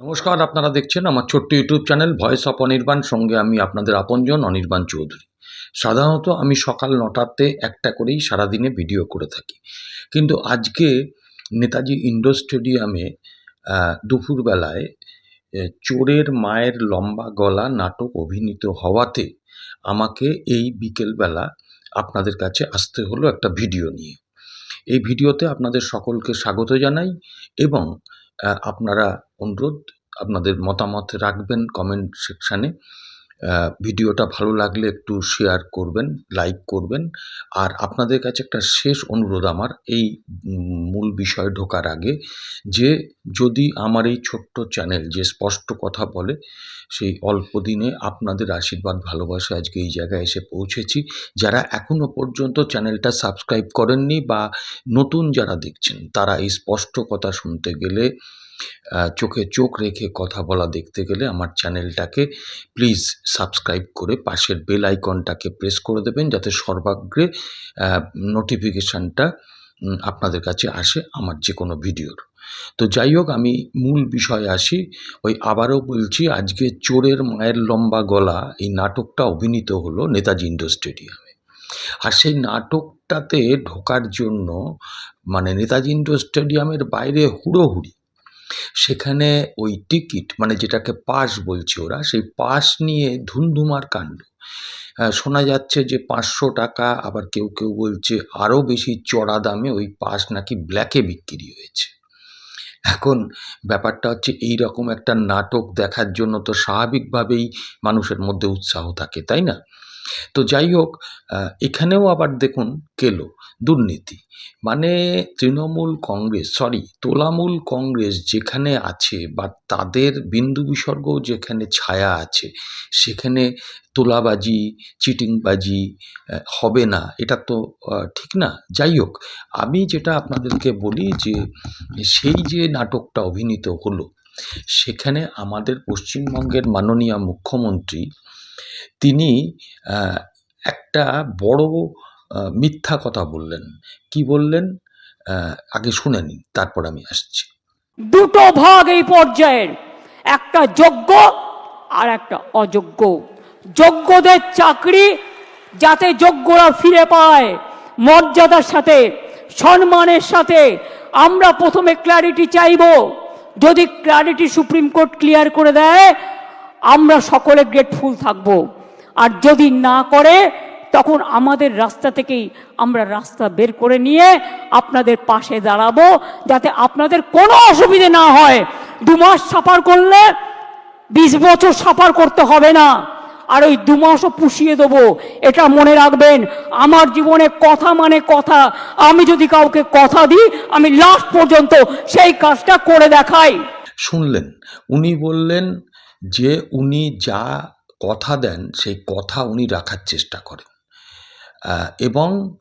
নমস্কার, আপনারা দেখছেন আমার ছোট্ট YouTube channel voice of Anirban. সঙ্গে আমি আপনাদের আপনজন অনির্বাণ চৌধুরী। সাধারণত আমি সকাল নটাতে একটা করেই সারাদিনে ভিডিও করে থাকি। কিন্তু আজকে নেতাজি ইন্ডোর স্টেডিয়ামে দুপুরবেলায় চোরের মায়ের লম্বা গলা নাটক অভিনীত হওয়াতে আমাকে এই বিকেলবেলা আপনাদের কাছে আসতে হলো একটা ভিডিও নিয়ে। এই ভিডিওতে আপনাদের সকলকে স্বাগত জানাই এবং আপনারা অনুরোধ আপনাদের মতামত রাখবেন কমেন্ট সেকশানে ভিডিওটা ভালো লাগলে একটু শেয়ার করবেন লাইক করবেন। আর আপনাদের কাছে একটা শেষ অনুরোধ আমার, এই মূল বিষয়ে ঢোকার আগে যে, যদি আমার এই ছোট্ট চ্যানেল যে স্পষ্ট কথা বলে, সেই অল্প দিনে আপনাদের আশীর্বাদ, ভালোবাসা আজকে এই জায়গায় এসে পৌঁছেছি। যারা এখনও পর্যন্ত চ্যানেলটা সাবস্ক্রাইব করেননি বা নতুন যারা দেখছেন, তারা এই স্পষ্ট কথা শুনতে গেলে চোখে চোখ রেখে কথা বলা দেখতে গেলে আমার চ্যানেলটাকে প্লিজ সাবস্ক্রাইব করে পাশের বেল আইকনটাকে প্রেস করে দেবেন যাতে সর্বাগ্রে নোটিফিকেশানটা আপনাদের কাছে আসে আমার যে কোনো ভিডিওর তো যাই হোক, আমি মূল বিষয়ে আসি। ওই আবারও বলছি, আজকে চোরের মায়ের লম্বা গলা এই নাটকটা অভিনীত হলো নেতাজি ইন্ডোর স্টেডিয়ামে। আর সেই নাটকটাতে ঢোকার জন্য মানে নেতাজি ইন্ডোর স্টেডিয়ামের বাইরে হুড়োহুড়ি সেখানে ওই টিকিট মানে যেটাকে পাস বলছে ওরা, সেই পাস নিয়ে ধুমধুমার কাণ্ড। শোনা যাচ্ছে যে পাঁচশো টাকা, আবার কেউ কেউ বলছে আরও বেশি চড়া দামে ওই পাস নাকি ব্ল্যাকে বিক্রি হয়েছে। এখন ব্যাপারটা হচ্ছে এই রকম একটা নাটক দেখার জন্য তো স্বাভাবিকভাবেই মানুষের মধ্যে উৎসাহ থাকে, তাই না? তো যাই হোক এখানেও আবার দেখুন কেলো, দুর্নীতি। মানে তৃণমূল কংগ্রেস সরি তোলামূল কংগ্রেস যেখানে আছে বা তাদের বিন্দু বিসর্গ যেখানে ছায়া আছে, সেখানে তোলাবাজি, চিটিংবাজি হবে না, এটা তো ঠিক না। যাই হোক আমি যেটা আপনাদেরকে বলি যে সেই যে নাটকটা অভিনীত হলো, সেখানে আমাদের পশ্চিমবঙ্গের মাননীয় মুখ্যমন্ত্রী তিনি একটা বড় মিথ্যা কথা বললেন। কি বললেন? আগে শুনে নিন, তারপর আমি আসছি। দুটো ভাগ এই পর্যায়ের, একটা যোগ্য আর একটা অযোগ্য। যোগ্যদের চাকরি যাতে যোগ্যরা ফিরে পায়, মর্যাদার সাথে, সম্মানের সাথে। আমরা প্রথমে ক্ল্যারিটি চাইব। যদি ক্ল্যারিটি সুপ্রিম কোর্ট ক্লিয়ার করে দেয় আমরা সকলে গ্রেটফুল থাকব। আর যদি না করে, তখন আমাদের রাস্তা থেকেই আমরা রাস্তা বের করে নিয়ে আপনাদের পাশে দাঁড়াবো, যাতে আপনাদের কোনো অসুবিধে না হয়। দু মাস সাফার করলে বিশ বছর সাফার করতে হবে না। আর ওই দু মাসও পুষিয়ে দেবো, এটা মনে রাখবেন। আমার জীবনে কথা মানে কথা। আমি যদি কাউকে কথা দিই, আমি লাস্ট পর্যন্ত সেই কাজটা করে দেখাই। শুনলেন, উনি বললেন যে উনি যা কথা দেন সেই কথা উনি রাখার চেষ্টা করেন। এবং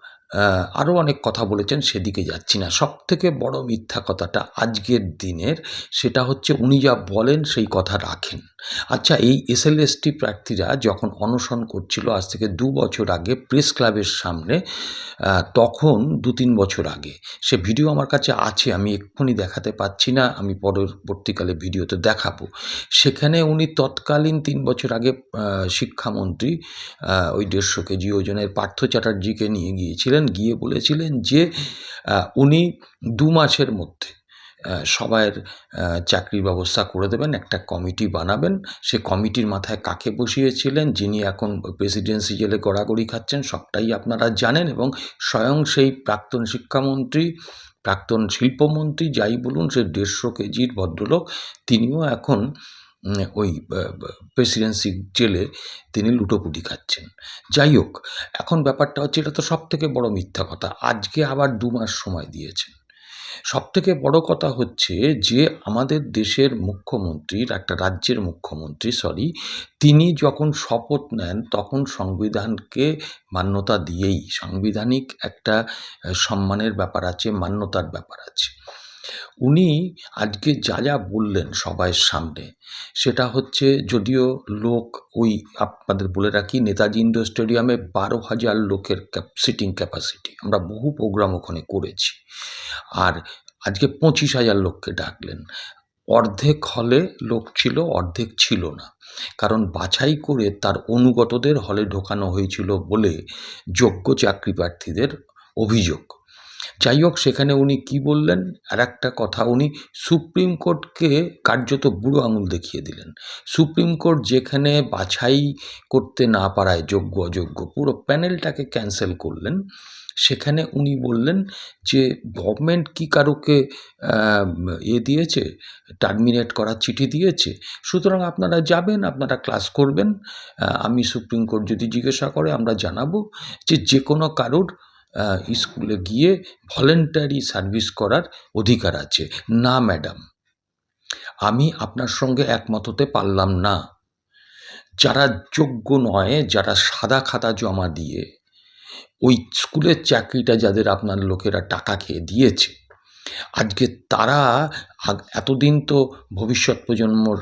আরও অনেক কথা বলেছেন, সেদিকে যাচ্ছি না। সব থেকে বড় মিথ্যা কথাটা আজকের দিনের, সেটা হচ্ছে উনি যা বলেন, সেই কথা রাখেন। আচ্ছা এই এসএলএসটি প্রার্থীরা যখন অনশন করছিল আজ থেকে দু বছর আগে প্রেস ক্লাবের সামনে তখন দু তিন বছর আগে, সে ভিডিও আমার কাছে আছে, আমি এক্ষুনি দেখাতে পাচ্ছি না, আমি পরবর্তীকালে ভিডিওতে দেখাবো। সেখানে উনি তৎকালীন তিন বছর আগে শিক্ষামন্ত্রী ওই দেড়শো কেজি ওজনের পার্থ চ্যাটার্জিকে নিয়ে গিয়েছিলেন গিয়ে বলেছিলেন যে উনি দু মাসের মধ্যে সবাইয়ের চাকরির ব্যবস্থা করে দেবেন, একটা কমিটি বানাবেন। সে কমিটির মাথায় কাকে বসিয়েছিলেন, যিনি এখন প্রেসিডেন্সি জেলে গড়াগড়ি খাচ্ছেন, সবটাই আপনারা জানেন এবং স্বয়ং সেই প্রাক্তন শিক্ষামন্ত্রী, প্রাক্তন শিল্পমন্ত্রী, যাই বলুন, সে দেড়শো কেজির ভদ্রলোক, তিনিও এখন ওই প্রেসিডেন্সি জেলে তিনি লুটোপুটি খাচ্ছেন। যাই হোক, এখন ব্যাপারটা হচ্ছে এটা তো সব থেকে বড় মিথ্যা কথা। আজকে আবার দু মাস সময় দিয়েছেন। সব থেকে বড় কথা হচ্ছে যে, আমাদের দেশের মুখ্যমন্ত্রীর একটা রাজ্যের মুখ্যমন্ত্রী সরি তিনি যখন শপথ নেন, তখন সংবিধানকে মান্যতা দিয়েই, সাংবিধানিক একটা সম্মানের ব্যাপার আছে, মান্যতার ব্যাপার আছে। উনি আজকে যা যা বললেন সবাইয়ের সামনে, সেটা হচ্ছে যদিও লোক ওই আপনাদের বলে রাখি নেতাজি ইন্ডোর স্টেডিয়ামে বারো হাজার লোকের সিটিং ক্যাপাসিটি আমরা বহু প্রোগ্রাম ওখানে করেছি। আর আজকে পঁচিশ হাজার লোককে ডাকলেন। অর্ধেক হলে লোক ছিল, অর্ধেক ছিল না। কারণ বাছাই করে তার অনুগতদের হলে ঢোকানো হয়েছিল বলে যোগ্য চাকরি প্রার্থীদের অভিযোগ। যাই হোক, সেখানে উনি কি বললেন? আর একটা কথা, উনি সুপ্রিম কোর্টকে কার্যত বুড়ো আঙুল দেখিয়ে দিলেন। সুপ্রিম কোর্ট যেখানে বাছাই করতে না পারায় যোগ্য, অযোগ্য, পুরো প্যানেলটাকে ক্যান্সেল করলেন। সেখানে উনি বললেন যে, গভর্নমেন্ট কি কারোকে এ দিয়েছে? টার্মিনেট করার চিঠি দিয়েছে? সুতরাং আপনারা যাবেন, আপনারা ক্লাস করবেন। আমি সুপ্রিম কোর্ট যদি জিজ্ঞাসা করে, আমরা জানাব যে যে কোনো কারোর স্কুলে গিয়ে ভলেন্টারি সার্ভিস করার অধিকার আছে। না ম্যাডাম আমি আপনার সঙ্গে একমত হতে পারলাম না। যারা যোগ্য নয়, যারা সাদা খাতা জমা দিয়ে, ওই স্কুলের চাকরিটা যাদের আপনার লোকেরা টাকা খেয়ে দিয়েছে, আজকে তারা এতদিন তো ভবিষ্যৎ প্রজন্মর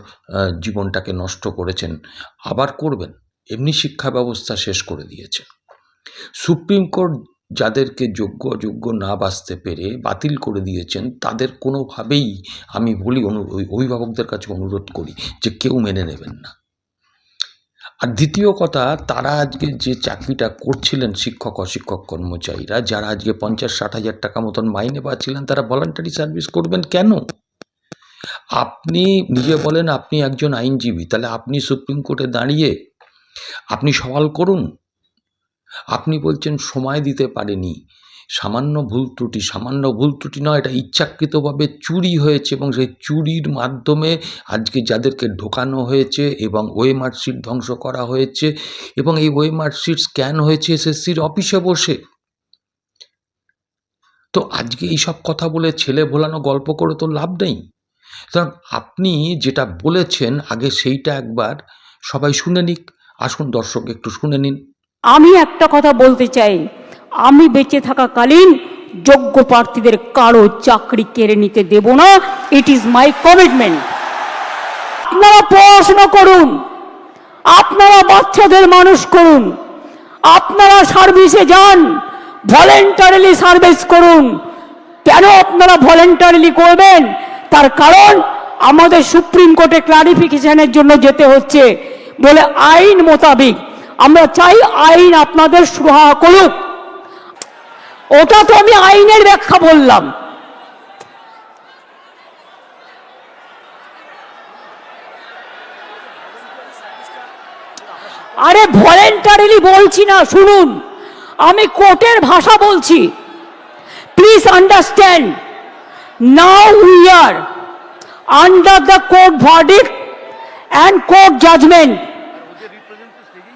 জীবনটাকে নষ্ট করেছেন, আবার করবেন? এমনি শিক্ষা ব্যবস্থা শেষ করে দিয়েছে সুপ্রিম কোর্ট যাদেরকে যোগ্য অযোগ্য না বাঁচতে পেরে বাতিল করে দিয়েছেন, তাদের কোনোভাবেই আমি বলি অনু- অভিভাবকদের কাছে অনুরোধ করি যে কেউ মেনে নেবেন না। আর দ্বিতীয় কথা, তারা আজকে যে চাকরিটা করছিলেন শিক্ষক, অশিক্ষক, কর্মচারীরা, যারা আজকে পঞ্চাশ, ষাট হাজার টাকা মতন মাইনে পাচ্ছিলেন, তারা ভলান্টারি সার্ভিস করবেন কেন? আপনি নিজে বলেন, আপনি একজন আইনজীবী, তাহলে আপনি সুপ্রিম কোর্টে দাঁড়িয়ে আপনি সওয়াল করুন। আপনি বলছেন সময় দিতে পারেনি। সামান্য ভুল ত্রুটি, সামান্য ভুল ত্রুটি নয়, এটা ইচ্ছাকৃতভাবে চুরি হয়েছে এবং সেই চুরির মাধ্যমে আজকে যাদেরকে ঢোকানো হয়েছে এবং ওয়ে মার্কশিট ধ্বংস করা হয়েছে এবং এই ওয়ে মার্কশিট স্ক্যান হয়েছে এসএসসির অফিসে বসে। তো আজকে এইসব কথা বলে ছেলে ভোলানো গল্প করে তো লাভ নেই। সুতরাং আপনি যেটা বলেছেন, আগে সেইটা একবার সবাই শুনে নিক। আসুন দর্শক একটু শুনে নিন। আমি একটা কথা বলতে চাই। আমি বেঁচে থাকাকালীন যোগ্য প্রার্থীদের কারও চাকরি কেড়ে নিতে দেব না। ইট ইজ মাই কমিটমেন্ট আপনারা পড়াশোনা করুন। আপনারা বাচ্চাদের মানুষ করুন। আপনারা সার্ভিসে যান। ভলেন্টারিলি সার্ভিস করুন। কেন আপনারা ভলেন্টারিলি করবেন? তার কারণ আমাদের সুপ্রিম কোর্টে ক্লারিফিকেশনের জন্য যেতে হচ্ছে। বলে আইন মোতাবিক আমরা চাই আইন আপনাদের সুরাহা করুক। ওটা তো আমি আইনের ব্যাখ্যা বললাম। আরে ভলেন্টারিলি বলছি না, শুনুন। আমি কোর্টের ভাষা বলছি। Please understand now we are under the court verdict and court judgement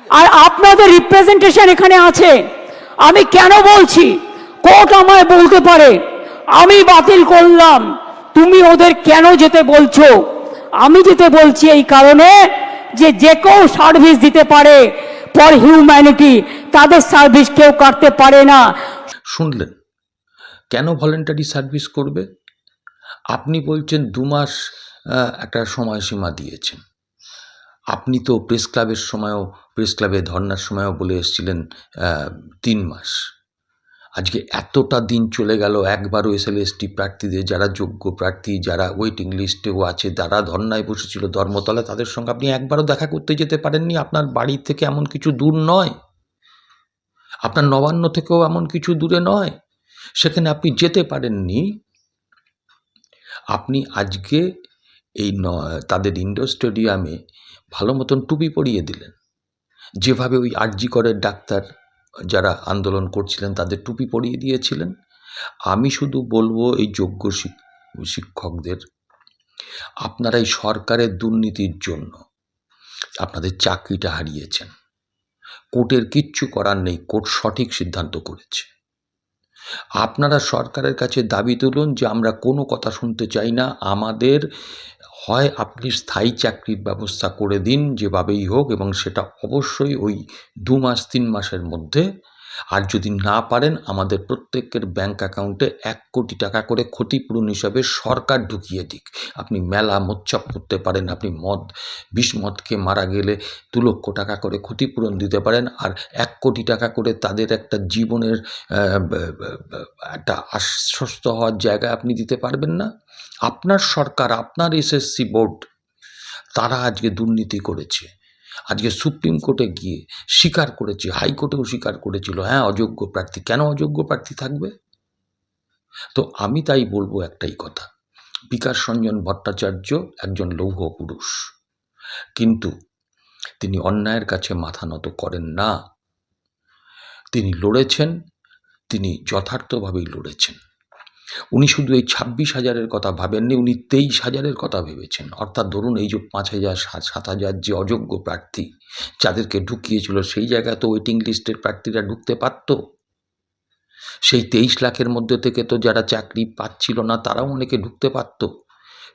আর আপনাদের রিপ্রেজেন্টেশন এখানে আছে। আমি কেন বলছি? কোর্ট আমায় বলতে পারে। আমি বাতিল করলাম। তুমি ওদের কেন যেতে বলছো? আমি যেতে বলছি এই কারণে যে যে কেউ সার্ভিস দিতে পারে ফর হিউম্যানিটি তাদের সার্ভিস কেউ কাটতে পারে না। শুনলেন, কেন ভলেন্টারি সার্ভিস করবে? আপনি বলছেন দু মাস একটা সময়সীমা দিয়েছেন। আপনি তো প্রেস ক্লাবের সময়ও প্রেস ক্লাবে ধর্নার সময়ও বলে এসেছিলেন তিন মাস। আজকে এতটা দিন চলে গেল, একবারও এসএলএসটি প্রার্থীদের, যারা যোগ্য প্রার্থী, যারা ওয়েটিং লিস্টেও আছে তারা ধর্নায় বসেছিল ধর্মতলা, তাদের সঙ্গে আপনি একবারও দেখা করতে যেতে পারেননি? আপনার বাড়ি থেকে এমন কিছু দূর নয়? আপনার নবান্ন থেকেও এমন কিছু দূরে নয়? সেখানে আপনি যেতে পারেননি? আপনি আজকে এই তাদের ইন্ডোর স্টেডিয়ামে ভালো মতন টুপি পরিয়ে দিলেন। যেভাবে ওই আরজি করের ডাক্তার যারা আন্দোলন করছিলেন, তাদের টুপি পরিয়ে দিয়েছিলেন। আমি শুধু বলব এই যোগ্য শিক- শিক্ষকদের, আপনারা এই সরকারের দুর্নীতির জন্য আপনাদের চাকরিটা হারিয়েছেন। কোর্টের কিচ্ছু করার নেই, কোর্ট সঠিক সিদ্ধান্ত করেছে। আপনারা সরকারের কাছে দাবি তুলুন যে আমরা কোনো কথা শুনতে চাই না। আমাদের হয় আপনি স্থায়ী চাকরির ব্যবস্থা করে দিন যেভাবেই হোক এবং সেটা অবশ্যই ওই দু মাস, তিন মাসের মধ্যে আর যদি না পারেন, আমাদের প্রত্যেকের ব্যাংক অ্যাকাউন্টে এক কোটি টাকা করে ক্ষতিপূরণ হিসাবে সরকার ঢুকিয়ে দিক। আপনি মেলা মোচ্ছাপ করতে পারেন, আপনি মদ, বিষ মদকে মারা গেলে দু লক্ষ টাকা করে ক্ষতিপূরণ দিতে পারেন আর এক কোটি টাকা করে তাদের একটা জীবনের একটা আশ্বস্ত হওয়ার জায়গা আপনি দিতে পারবেন না। আপনার সরকার, আপনার এসএসসি বোর্ড, তারা আজকে দুর্নীতি করেছে। আজকে সুপ্রিম কোর্টে গিয়ে স্বীকার করেছে হাইকোর্টেও স্বীকার করেছিল হ্যাঁ অযোগ্য প্রার্থী, কেন অযোগ্য প্রার্থী থাকবে? তো আমি তাই বলব একটাই কথা, বিকাশ রঞ্জন ভট্টাচার্য একজন লৌহ পুরুষ, কিন্তু তিনি অন্যায়ের কাছে মাথা নত করেন না। তিনি লড়েছেন, তিনি যথার্থভাবেই লড়েছেন। উনি শুধু এই ছাব্বিশ হাজারের কথা ভাবেননি, উনি তেইশ হাজারের কথা ভেবেছেন। অর্থাৎ ধরুন এই যে পাঁচ হাজার, সাত হাজার যে অযোগ্য প্রার্থী যাদেরকে ঢুকিয়েছিল, সেই জায়গায় তো ওয়েটিং লিস্টের প্রার্থীরা ঢুকতে পারত। সেই তেইশ লাখের মধ্যে থেকে তো যারা চাকরি পাচ্ছিল না, তারাও অনেকে ঢুকতে পারত।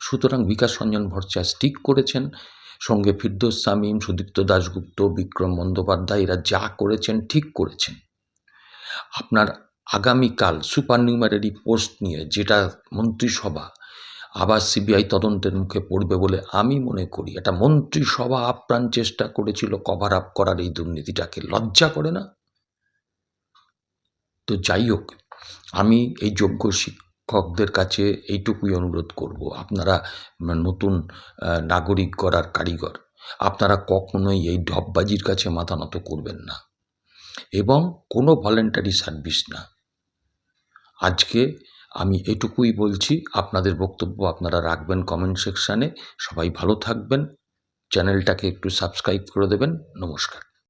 সুতরাং বিকাশ রঞ্জন ভট্টাচার্য ঠিক করেছেন। সঙ্গে ফিরদোস শামীম, সুদীপ্ত দাশগুপ্ত, বিক্রম বন্দ্যোপাধ্যায়, এরা যা করেছেন ঠিক করেছেন। আপনার আগামীকাল সুপার নিউমারি পোস্ট নিয়ে যেটা মন্ত্রিসভা, আবার সিবিআই তদন্তের মুখে পড়বে বলে আমি মনে করি। এটা মন্ত্রিসভা আপ্রাণ চেষ্টা করেছিল কভার আপ করার এই দুর্নীতিটাকে। লজ্জা করে না? তো যাই হোক, আমি এই যোগ্য শিক্ষকদের কাছে এইটুকুই অনুরোধ করব। আপনারা নতুন নাগরিক করার কারিগর, আপনারা কখনোই এই ঢপবাজির কাছে মাথা নত করবেন না। এবং কোনো ভলেন্টারি সার্ভিস না। আজকে আমি এটুকুই বলছি, আপনাদের বক্তব্য আপনারা রাখবেন কমেন্ট সেকশানে সবাই ভালো থাকবেন। চ্যানেলটাকে একটু সাবস্ক্রাইব করে দেবেন। নমস্কার।